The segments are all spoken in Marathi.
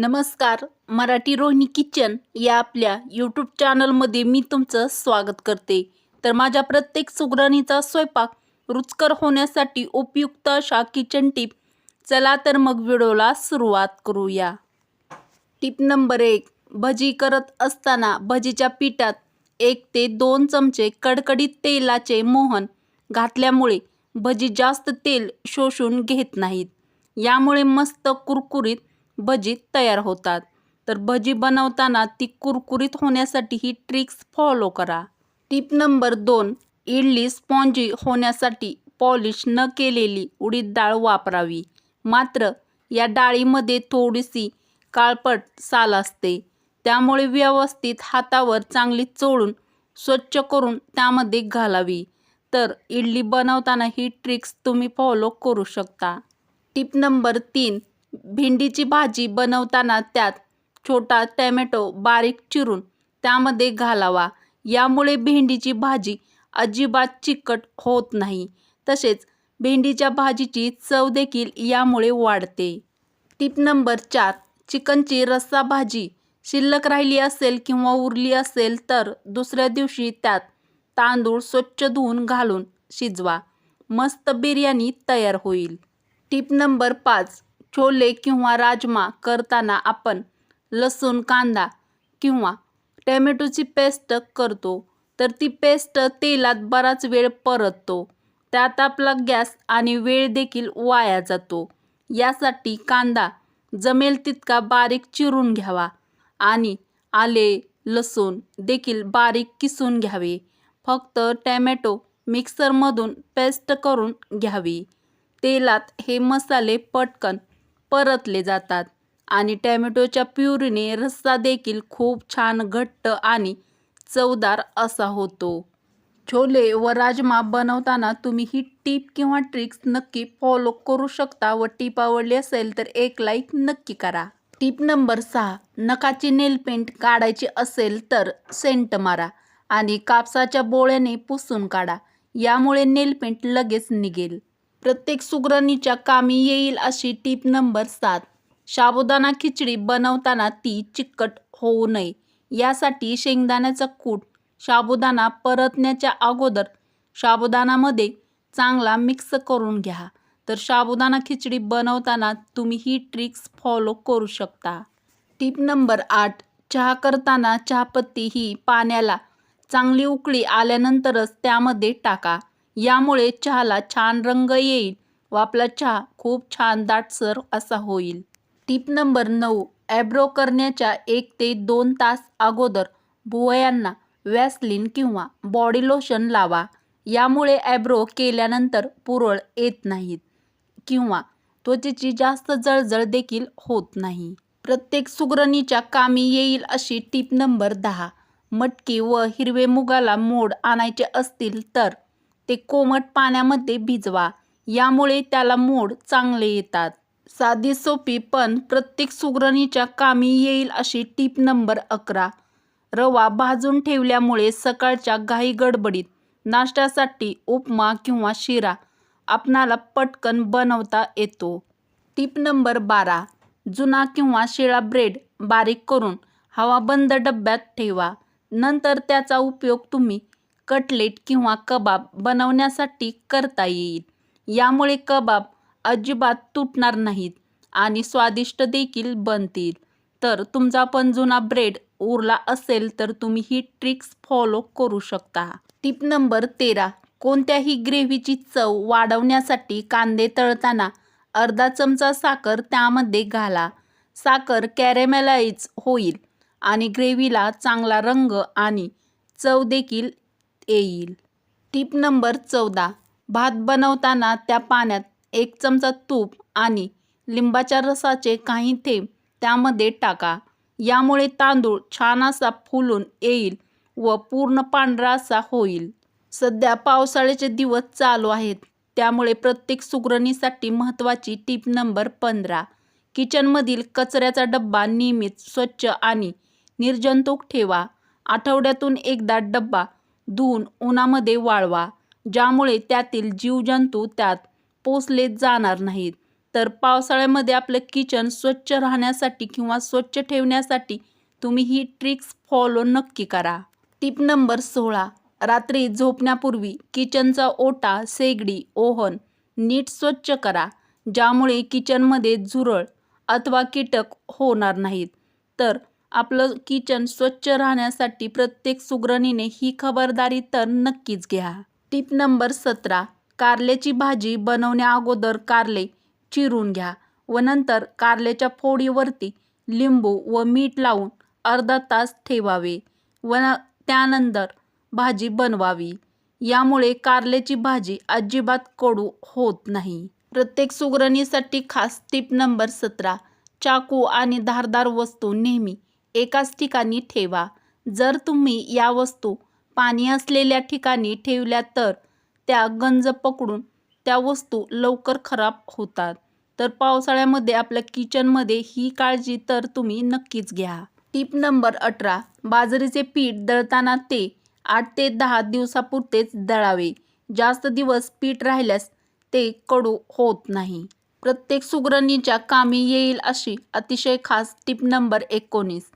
नमस्कार मराठी रोहिणी किचन या आपल्या यूट्यूब चॅनलमध्ये मी तुमचं स्वागत करते. तर माझ्या प्रत्येक सुगरणीचा स्वयंपाक रुचकर होण्यासाठी उपयुक्त अशा किचन टिप चला तर मग व्हिडिओला सुरुवात करूया. टिप नंबर एक भजी करत असताना भजीच्या पिठात एक ते दोन चमचे कडकडीत तेलाचे मोहन घातल्यामुळे भजी जास्त तेल शोषून घेत नाहीत. यामुळे मस्त कुरकुरीत भजी तयार होतात. तर भजी बनवताना ती कुरकुरीत होण्यासाठी ही ट्रिक्स फॉलो करा. टिप नंबर दोन इडली स्पॉन्जी होण्यासाठी पॉलिश न केलेली उडीद डाळ वापरावी. मात्र या डाळीमध्ये थोडीशी काळपट साल असते. त्यामुळे व्यवस्थित हातावर चांगली चोळून स्वच्छ करून त्यामध्ये घालावी. तर इडली बनवताना ही ट्रिक्स तुम्ही फॉलो करू शकता. टिप नंबर तीन भेंडीची भाजी बनवताना त्यात छोटा टॅमॅटो बारीक चिरून त्यामध्ये घालावा. यामुळे भेंडीची भाजी अजिबात चिकट होत नाही. तसेच भेंडीच्या भाजीची चव देखील यामुळे वाढते. टिप नंबर चार चिकनची रस्सा भाजी. शिल्लक राहिली असेल किंवा उरली असेल तर दुसऱ्या दिवशी त्यात तांदूळ स्वच्छ धुवून घालून शिजवा. मस्त बिर्याणी तयार होईल. टिप नंबर पाच छोले किंवा राजमा करताना आपण लसूण कांदा किंवा टॅमॅटोची पेस्ट करतो तर ती पेस्ट तेलात बराच वेळ परततो. त्यात आपला गॅस आणि वेळ देखील वाया जातो. यासाठी कांदा जमेल तितका बारीक चिरून घ्यावा आणि आले लसूण देखील बारीक किसून घ्यावे. फक्त टॅमॅटो मिक्सरमधून पेस्ट करून घ्यावी. तेलात हे मसाले पटकन परतले जातात. आणि टॅमॅटोच्या प्युरीने रस्सा देखील खूप छान घट्ट आणि चवदार असा होतो. छोले व राजमा बनवताना तुम्ही ही टीप किंवा ट्रिक्स नक्की फॉलो करू शकता व टीप आवडली असेल तर एक लाईक नक्की करा. टीप नंबर सहा नखाची नेल पेंट काढायची असेल तर सेंट मारा आणि कापसाच्या बोळ्याने पुसून काढा. यामुळे नेल पेंट लगेच निघेल. प्रत्येक सुगरणीच्या कामी येईल अशी टीप नंबर सात. साबुदाणा खिचडी बनवताना ती चिकट होऊ नये. यासाठी शेंगदाण्याचा कूट साबुदाणा परतण्याच्या अगोदर साबुदाणामध्ये चांगला मिक्स करून घ्या. तर साबुदाणा खिचडी बनवताना तुम्ही ही ट्रिक्स फॉलो करू शकता. टीप नंबर आठ. चहा करताना चहापत्ती ही पाण्याला चांगली उकळी आल्यानंतरच त्यामध्ये टाका. यामुळे चहाला छान रंग येईल व आपला चहा खूप छान दाटसर असा होईल. टीप नंबर नऊ. ॲब्रो करण्याच्या एक ते दोन तास अगोदर भुवयांना वॅसलिन किंवा बॉडी लोशन लावा. यामुळे ॲब्रो केल्यानंतर पुरळ येत नाहीत किंवा त्वचेची जास्त जळजळ देखील होत नाही. प्रत्येक सुगरणीच्या कामी येईल अशी टीप नंबर दहा. मटकी व हिरवे मुगाला मोड आणायचे असतील तर ते कोमट पाण्यामध्ये भिजवा. यामुळे त्याला मोड चांगले येतात. साधी सोपी पण प्रत्येक सुगरणीच्या कामी येईल अशी टीप नंबर अकरा. रवा भाजून ठेवल्यामुळे सकाळच्या घाई गडबडीत नाश्त्यासाठी उपमा किंवा शिरा आपणाला पटकन बनवता येतो. टीप नंबर बारा. जुना किंवा शिळा ब्रेड बारीक करून हवाबंद डब्यात ठेवा. नंतर त्याचा उपयोग तुम्ही कटलेट किंवा कबाब बनवण्यासाठी करता येईल. यामुळे कबाब अजिबात तुटणार नाहीत आणि स्वादिष्ट देखील बनतील. तर तुमचा पण जुना ब्रेड उरला असेल तर तुम्ही ही ट्रिक्स फॉलो करू शकता. टिप नंबर तेरा. कोणत्याही ग्रेव्हीची चव वाढवण्यासाठी कांदे तळताना अर्धा चमचा साखर त्यामध्ये घाला. साखर कॅरेमेलाइज होईल आणि ग्रेव्हीला चांगला रंग आणि चव देखील येईल. टिप नंबर चौदा. भात बनवताना त्या पाण्यात एक चमचा तूप आणि लिंबाच्या रसाचे काही थेंब त्यामध्ये टाका. यामुळे तांदूळ छान असा फुलून येईल व पूर्ण पांढरा असा होईल. सध्या पावसाळ्याचे दिवस चालू आहेत. त्यामुळे प्रत्येक सुगरणीसाठी महत्त्वाची टीप नंबर पंधरा. किचनमधील कचऱ्याचा डब्बा नियमित स्वच्छ आणि निर्जंतुक ठेवा. आठवड्यातून एकदा डब्बा धुवून उन्हामध्ये वाळवा ज्यामुळे त्यातील जीवजंतू त्यात पोचले जाणार नाहीत. तर पावसाळ्यामध्ये आपलं किचन स्वच्छ राहण्यासाठी किंवा स्वच्छ ठेवण्यासाठी तुम्ही ही ट्रिक्स फॉलो नक्की करा. टिप नंबर सोळा. रात्री झोपण्यापूर्वी किचनचा ओटा शेगडी ओव्हन नीट स्वच्छ करा ज्यामुळे किचनमध्ये झुरळ अथवा कीटक होणार नाहीत. तर आपलं किचन स्वच्छ राहण्यासाठी प्रत्येक सुगरणीने ही खबरदारी तर नक्कीच घ्या. टिप नंबर सतरा कारल्याची भाजी बनवण्या अगोदर कारले चिरून घ्या व नंतर कारल्याच्या फोडीवरती लिंबू व मीठ लावून अर्धा तास ठेवावे व त्यानंतर भाजी बनवावी. यामुळे कारल्याची भाजी अजिबात कडू होत नाही. प्रत्येक सुगरणीसाठी खास टिप नंबर सतरा चाकू आणि धारदार वस्तू नेहमी एकाच ठिकाणी ठेवा. जर तुम्ही या वस्तू पाणी असलेल्या ठिकाणी ठेवल्या तर त्या गंज पकडून त्या वस्तू लवकर खराब होतात. तर पावसाळ्यामध्ये आपल्या किचनमध्ये ही काळजी तर तुम्ही नक्कीच घ्या. टिप नंबर अठरा. बाजरीचे पीठ दळताना ते आठ ते दहा दिवसापुरतेच दळावे. जास्त दिवस पीठ राहिल्यास ते कडू होत नाही. प्रत्येक सुगरणीच्या कामी येईल अशी अतिशय खास टिप नंबर एकोणीस.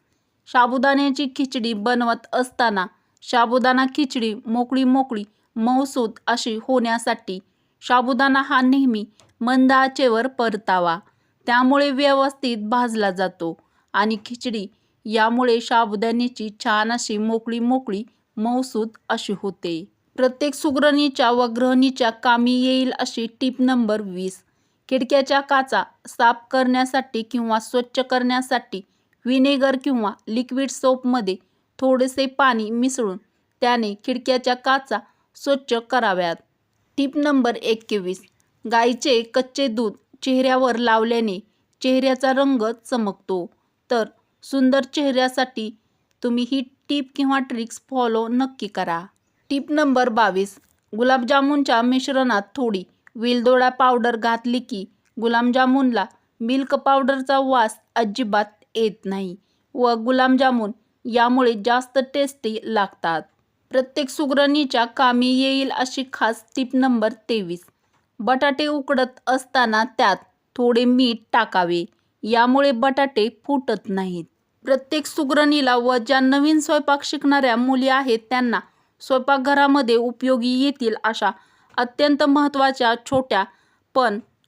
साबुदाण्याची खिचडी बनवत असताना साबुदाणा खिचडी मोकळी मोकळी मऊसूत अशी होण्यासाठी साबुदाणा हा नेहमी मंद आचेवर परतावा. त्यामुळे व्यवस्थित भाजला जातो आणि खिचडी यामुळे साबुदाण्याची छान अशी मोकळी मोकळी मऊसूत अशी होते. प्रत्येक सुगरणीच्या व गृहिणीच्या कामी येईल अशी टीप नंबर वीस. खिडक्याच्या काचा साफ करण्यासाठी किंवा स्वच्छ करण्यासाठी व्हिनेगर किंवा लिक्विड सोपमध्ये थोडेसे पाणी मिसळून त्याने खिडक्याच्या काचा स्वच्छ कराव्यात. टीप नंबर एकवीस. गाईचे कच्चे दूध चेहऱ्यावर लावल्याने चेहऱ्याचा रंग चमकतो. तर सुंदर चेहऱ्यासाठी तुम्ही ही टीप किंवा ट्रिक्स फॉलो नक्की करा. टीप नंबर बावीस. गुलाबजामुनच्या मिश्रणात थोडी वेलदोडा पावडर घातली की गुलाबजामुनला मिल्क पावडरचा वास अजिबात येत नाही व गुलाबजामुन यामुळे जास्त टेस्टी लागतात. प्रत्येक सुगरणीच्या कामी येईल अशी खास टीप नंबर तेवीस. बटाटे उकडत असताना त्यात थोडे मीठ टाकावे. यामुळे बटाटे फुटत नाहीत. प्रत्येक सुगरणीला व ज्या नवीन स्वयंपाक शिकणाऱ्या मुली आहेत त्यांना स्वयंपाकघरामध्ये उपयोगी येतील अशा अत्यंत महत्त्वाच्या छोट्या पण